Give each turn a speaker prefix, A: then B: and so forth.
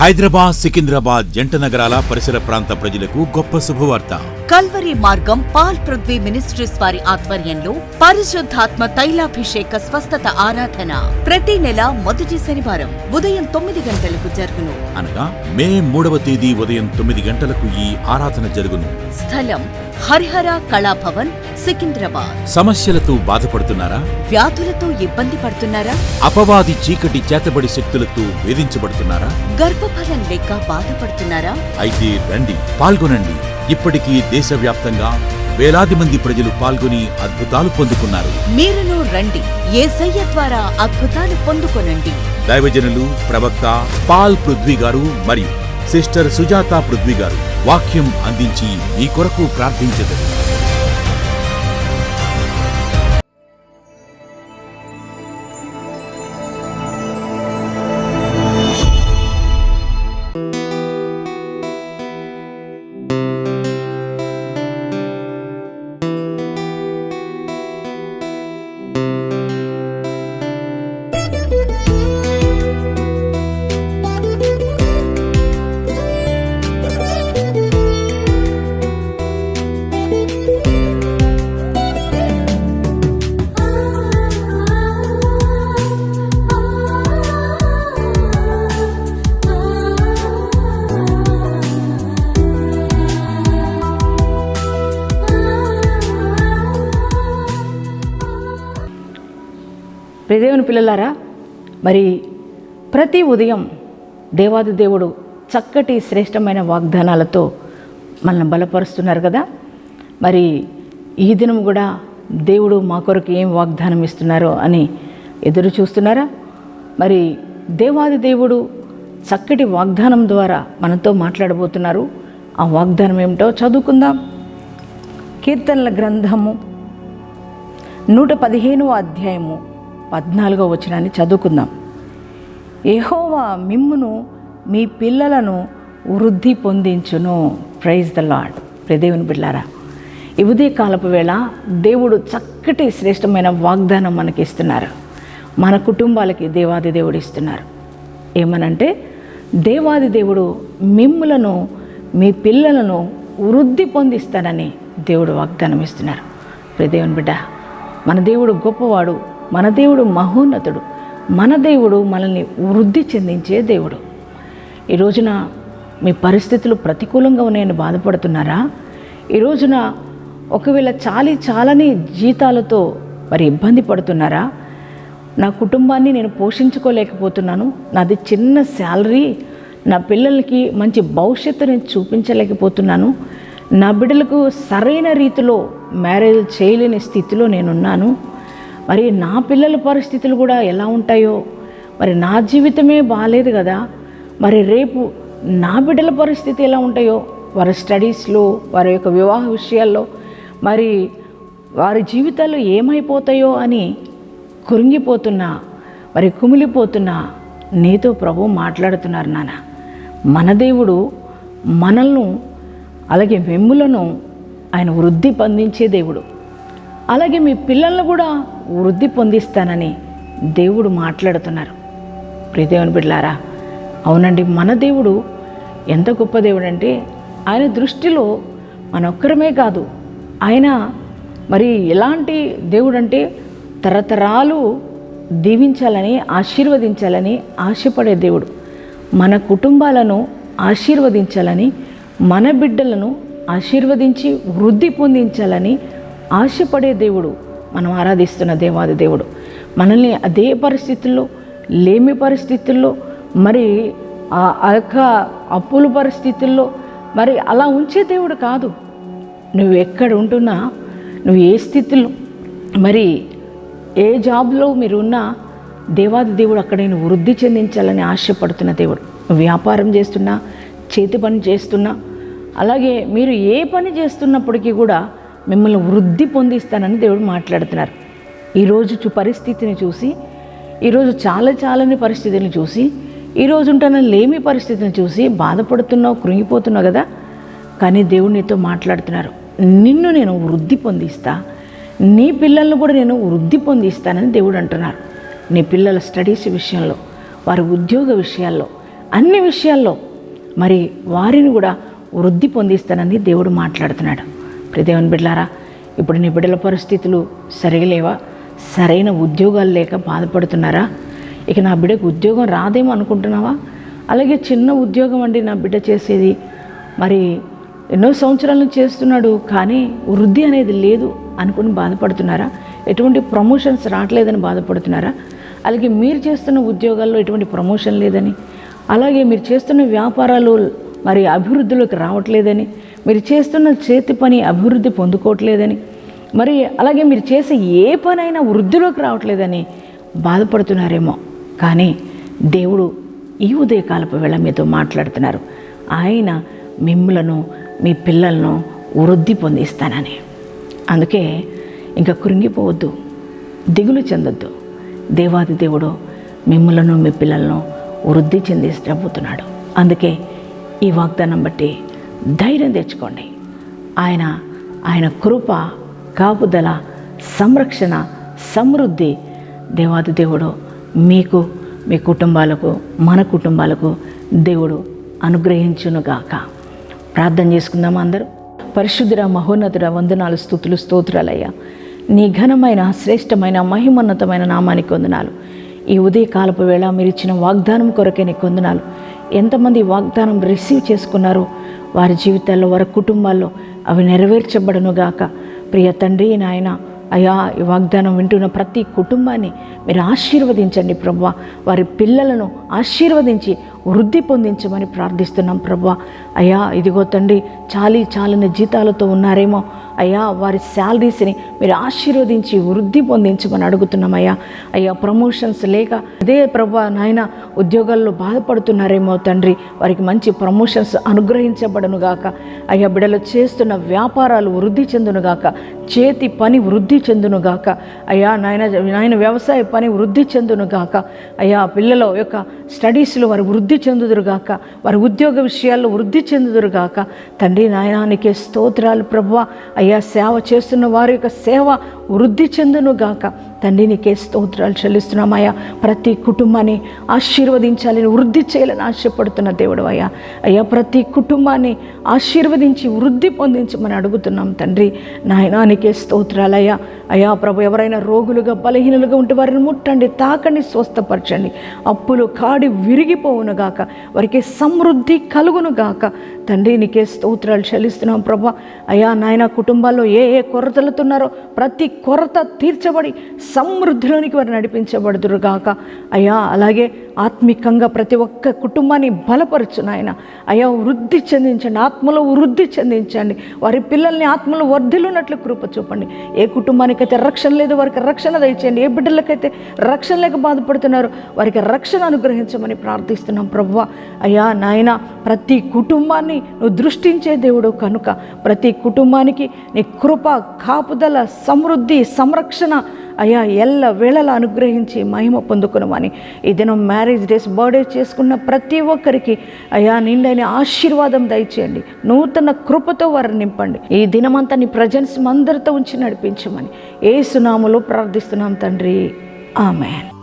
A: హైదరాబాద్ సికింద్రాబాద్ జంట నగరాల పరిసర ప్రాంత ప్రజలకు గొప్ప శుభవార్త.
B: కల్వరి మార్గం పాల్ పృథ్వీ మినిస్ట్రీస్ వారి ఆధ్వర్యంలో పరిశుద్ధాత్మ తైలాభిషేక స్వస్థత ఆరాధన. ప్రతి నెల మొదటి శనివారం ఉదయం తొమ్మిది గంటలకు జరుగును.
A: అనగా మే మూడవ తేదీ ఉదయం తొమ్మిది గంటలకు ఈ ఆరాధన జరుగును.
B: స్థలం హరిహర కళాభవన్ సికింద్రాబాద్.
A: సమస్యలతో బాధపడుతున్నారా?
B: వ్యాధులతో ఇబ్బంది పడుతున్నారా?
A: అపవాది చీకటి చేతబడి శక్తులతో వేధించబడుతున్నారా?
B: గర్భఫలం లేక బాధపడుతున్నారా?
A: అయితే రండి పాల్గొనండి. ఇప్పటికీ దేశవ్యాప్తంగా వేలాది మంది ప్రజలు పాల్గొని అద్భుతాలు పొందుకున్నారు.
B: మీరును రండి. ఏసయ్య ద్వారా అద్భుతాలు పొందుకొనండి.
A: దైవజనులు ప్రవక్త పాల్ పృథ్వీ గారు మరియు సిస్టర్ సుజాత పృథ్వీ గారు వాక్యం అందించి మీ కొరకు ప్రార్థించదు
C: ప్రియదేవుని పిల్లలారా మరి ప్రతి ఉదయం దేవాది దేవుడు చక్కటి శ్రేష్టమైన వాగ్దానాలతో మనల్ని బలపరుస్తున్నారు కదా. మరి ఈ దినం కూడా దేవుడు మా కొరకు ఏం వాగ్దానం ఇస్తున్నారో అని ఎదురు చూస్తున్నారా? మరి దేవాది దేవుడు చక్కటి వాగ్దానం ద్వారా మనతో మాట్లాడబోతున్నారు. ఆ వాగ్దానం ఏమిటో చదువుకుందాం. కీర్తనల గ్రంథము నూట పదిహేనవ అధ్యాయము. పద్నాలుగో వచనాన్ని చదువుకుందాం. ఎహోవా మిమ్మును మీ పిల్లలను వృద్ధి పొందించును. ప్రైజ్ ద లాడ్ ప్రదేవుని బిడ్లారా ఈ ఉదయ కాలపు వేళ దేవుడు చక్కటి శ్రేష్టమైన వాగ్దానం మనకి ఇస్తున్నారు. మన కుటుంబాలకి దేవాది దేవుడు ఇస్తున్నారు. ఏమనంటే దేవాది దేవుడు మిమ్ములను మీ పిల్లలను వృద్ధి పొందిస్తానని దేవుడు వాగ్దానం ఇస్తున్నారు. ప్రదేవుని బిడ్డ మన దేవుడు గొప్పవాడు మన దేవుడు మహోన్నతుడు. మన దేవుడు మనల్ని వృద్ధి చెందించే దేవుడు. ఈ రోజున మీ పరిస్థితులు ప్రతికూలంగా ఉన్నాయని బాధపడుతున్నారా? ఈ రోజున ఒకవేళ చాలి చాలని జీతాలతో మరి ఇబ్బంది పడుతున్నారా? నా కుటుంబాన్ని నేను పోషించుకోలేకపోతున్నాను. నాది చిన్న శాలరీ. నా పిల్లలకి మంచి భవిష్యత్తు నేను చూపించలేకపోతున్నాను. నా బిడ్డలకు సరైన రీతిలో మ్యారేజ్ చేయలేని స్థితిలో నేనున్నాను. మరి నా పిల్లల పరిస్థితులు కూడా ఎలా ఉంటాయో? మరి నా జీవితమే బాగాలేదు కదా? మరి రేపు నా బిడ్డల పరిస్థితి ఎలా ఉంటాయో? వారి స్టడీస్లో వారి యొక్క వివాహ విషయాల్లో మరి వారి జీవితాలు ఏమైపోతాయో అని కురింగిపోతున్నా మరి కుమిలిపోతున్నా నీతో ప్రభు మాట్లాడుతున్నారు నాన్న. మన దేవుడు మనల్ని అలాగే వెమ్ములను ఆయన వృద్ధి పొందించే దేవుడు. అలాగే మీ పిల్లలను కూడా వృద్ధి పొందిస్తానని దేవుడు మాట్లాడుతున్నారు. ప్రియదేవుని బిడ్లారా అవునండి మన దేవుడు ఎంత గొప్ప దేవుడు అంటే ఆయన దృష్టిలో మన ఒక్కరమే కాదు ఆయన మరి ఎలాంటి దేవుడు అంటే తరతరాలు దీవించాలని ఆశీర్వదించాలని ఆశపడే దేవుడు. మన కుటుంబాలను ఆశీర్వదించాలని మన బిడ్డలను ఆశీర్వదించి వృద్ధి పొందించాలని ఆశపడే దేవుడు మనం ఆరాధిస్తున్న దేవాది దేవుడు. మనల్ని అదే పరిస్థితుల్లో లేమి పరిస్థితుల్లో మరి ఆ యొక్క అప్పుల పరిస్థితుల్లో మరి అలా ఉంచే దేవుడు కాదు. నువ్వు ఎక్కడ ఉంటున్నా నువ్వు ఏ స్థితిలో మరి ఏ జాబ్లో మీరు ఉన్నా దేవాది దేవుడు అక్కడ నేను వృద్ధి చెందించాలని ఆశపడుతున్న దేవుడు. నువ్వు వ్యాపారం చేస్తున్నా చేతి పని చేస్తున్నా అలాగే మీరు ఏ పని చేస్తున్నప్పటికీ కూడా మిమ్మల్ని వృద్ధి పొందిస్తానని దేవుడు మాట్లాడుతున్నారు. ఈరోజు పరిస్థితిని చూసి ఈరోజు చాలా చాలని పరిస్థితిని చూసి ఈరోజు ఉంటున్న లేమి పరిస్థితిని చూసి బాధపడుతున్నావు కృంగిపోతున్నావు కదా? కానీ దేవుడు నీతో మాట్లాడుతున్నారు. నిన్ను నేను వృద్ధి పొందిస్తా నీ పిల్లలను కూడా నేను వృద్ధి పొందిస్తానని దేవుడు అంటున్నారు. నీ పిల్లల స్టడీస్ విషయంలో వారి ఉద్యోగ విషయాల్లో అన్ని విషయాల్లో మరి వారిని కూడా వృద్ధి పొందిస్తానని దేవుడు మాట్లాడుతున్నాడు. ప్రదేవన్ బిడ్లారా ఇప్పుడు నీ బిడ్డల పరిస్థితులు సరిగా లేవా సరైన ఉద్యోగాలు లేక బాధపడుతున్నారా? ఇక నా బిడ్డకు ఉద్యోగం రాదేమో అనుకుంటున్నావా? అలాగే చిన్న ఉద్యోగం అండి నా బిడ్డ చేసేది. మరి ఎన్నో సంవత్సరాల నుంచి చేస్తున్నాడు కానీ వృద్ధి అనేది లేదు అనుకుని బాధపడుతున్నారా? ఎటువంటి ప్రమోషన్స్ రావట్లేదని బాధపడుతున్నారా? అలాగే మీరు చేస్తున్న ఉద్యోగాల్లో ఎటువంటి ప్రమోషన్ లేదని? అలాగే మీరు చేస్తున్న వ్యాపారాలు మరి అభివృద్ధిలోకి రావట్లేదని మీరు చేస్తున్న చేతి పని అభివృద్ధి పొందుకోవట్లేదని మరి అలాగే మీరు చేసే ఏ పనైనా వృద్ధిలోకి రావట్లేదని బాధపడుతున్నారేమో. కానీ దేవుడు ఈ ఉదయకాలపు వేళ మీతో మాట్లాడుతున్నారు. ఆయన మిమ్మలను మీ పిల్లలను వృద్ధి పొందిస్తానని. అందుకే ఇంకా కృంగిపోవద్దు దిగులు చెందొద్దు. దేవాది దేవుడు మిమ్మలను మీ పిల్లలను వృద్ధి చెందిస్తబోతున్నాడు అందుకే ఈ వాగ్దానం బట్టి ధైర్యం తెచ్చుకోండి. ఆయన ఆయన కృప కాపుదల సంరక్షణ సమృద్ధి దేవాది దేవుడు మీకు మీ కుటుంబాలకు మన కుటుంబాలకు దేవుడు అనుగ్రహించునుగాక. ప్రార్థన చేసుకుందామా అందరూ? పరిశుద్ధుర మహోన్నతుడ వందనాలు స్థుతులు స్తోత్రాలయ్యా. నీ ఘనమైన శ్రేష్టమైన మహిమోన్నతమైన నామానికి వందనాలు. ఈ ఉదయకాలపు వేళ మీరు ఇచ్చిన వాగ్దానం కొరకే నీకు వందనాలు. ఎంతమంది వాగ్దానం రిసీవ్ చేసుకున్నారో వారి జీవితాల్లో వారి కుటుంబాల్లో అవి నెరవేర్చబడనుగాక. ప్రియ తండ్రి నాయన అయ్యా ఈ వాగ్దానం వింటున్న ప్రతి కుటుంబాన్ని మీరు ఆశీర్వదించండి ప్రభా వారి పిల్లలను ఆశీర్వదించి వృద్ధి పొందించమని ప్రార్థిస్తున్నాం ప్రభా అయ్యా ఇదిగో తండ్రి చాలీ చాలని జీతాలతో ఉన్నారేమో అయ్యా వారి శాలరీస్ని మీరు ఆశీర్వదించి వృద్ధి పొందించమని అడుగుతున్నాం అయ్యా అయ్యా ప్రమోషన్స్ లేక అదే ప్రభా నాయన ఉద్యోగాల్లో బాధపడుతున్నారేమో తండ్రి. వారికి మంచి ప్రమోషన్స్ అనుగ్రహించబడనుగాక అయ్యా బిడలు చేస్తున్న వ్యాపారాలు వృద్ధి చెందునుగాక చేతి పని వృద్ధి చెందునుగాక అయ్యా నాయన నాయన వ్యవసాయ పని వృద్ధి చెందునుగాక అయ్యా పిల్లల యొక్క స్టడీస్లో వారు వృద్ధి చెందుదురుగాక వారి ఉద్యోగ విషయాల్లో వృద్ధి చెందుదురుగాక తండ్రి నాయనానికే స్తోత్రాలు ప్రభు. అయ్యా సేవ చేస్తున్న వారి యొక్క సేవ వృద్ధి చెందునుగాక. తండ్రి నీకే స్తోత్రాలు చెల్లిస్తున్నామయ్యా ప్రతి కుటుంబాన్ని ఆశీర్వదించాలని వృద్ధి చేయాలని ఆశపడుతున్న దేవుడు అయ్యా. అయ్యా ప్రతి కుటుంబాన్ని ఆశీర్వదించి వృద్ధి పొందించమని అడుగుతున్నాం తండ్రి. నాయన నీకే స్తోత్రాలయ్యా అయ్యా. ప్రభు ఎవరైనా రోగులుగా బలహీనులుగా ఉంటే వారిని ముట్టండి తాకండి స్వస్థపరచండి. అప్పులు కాడి విరిగిపోవునుగాక వారికి సమృద్ధి కలుగునుగాక తండ్రి నీకే స్తోత్రాలు చెల్లిస్తున్నాం ప్రభా. అయ్యా నాయన కుటుంబాల్లో ఏ ఏ కొరతలుతున్నారో ప్రతి కొరత తీర్చబడి సమృద్ధిలోనికి వారు నడిపించబడుదురుగాక అయ్యా అలాగే ఆత్మికంగా ప్రతి ఒక్క కుటుంబాన్ని బలపరచు నాయన అయ్యా వృద్ధి చెందించండి ఆత్మలో వృద్ధి చెందించండి. వారి పిల్లల్ని ఆత్మలో వర్ధిలున్నట్లు కృప చూపండి. ఏ కుటుంబానికైతే రక్షణ లేదు వారికి రక్షణ దయచేయండి. ఏ బిడ్డలకైతే రక్షణ లేక బాధపడుతున్నారు వారికి రక్షణ అనుగ్రహించమని ప్రార్థిస్తున్నాం ప్రభువ. అయ్యా నాయన ప్రతి కుటుంబాన్ని నువ్వు దృష్టించే దేవుడు కనుక ప్రతి కుటుంబానికి నీ కృప కాపుదల సమృద్ధి సంరక్షణ అయ్యా ఎల్ల వేళలా అనుగ్రహించి మహిమ పొందుకునమని. ఈ దినం మ్యారేజ్ డేస్ బర్త్డే చేసుకున్న ప్రతి ఒక్కరికి అయ్యా నిండైన ఆశీర్వాదం దయచేయండి. నూతన కృపతో వారిని నింపండి. ఈ దినమంతా నీ ప్రజెన్స్ అందరితో ఉంచి నడిపించమని. ఏ సునాములో ప్రార్థిస్తున్నాం తండ్రి. ఆమెన్.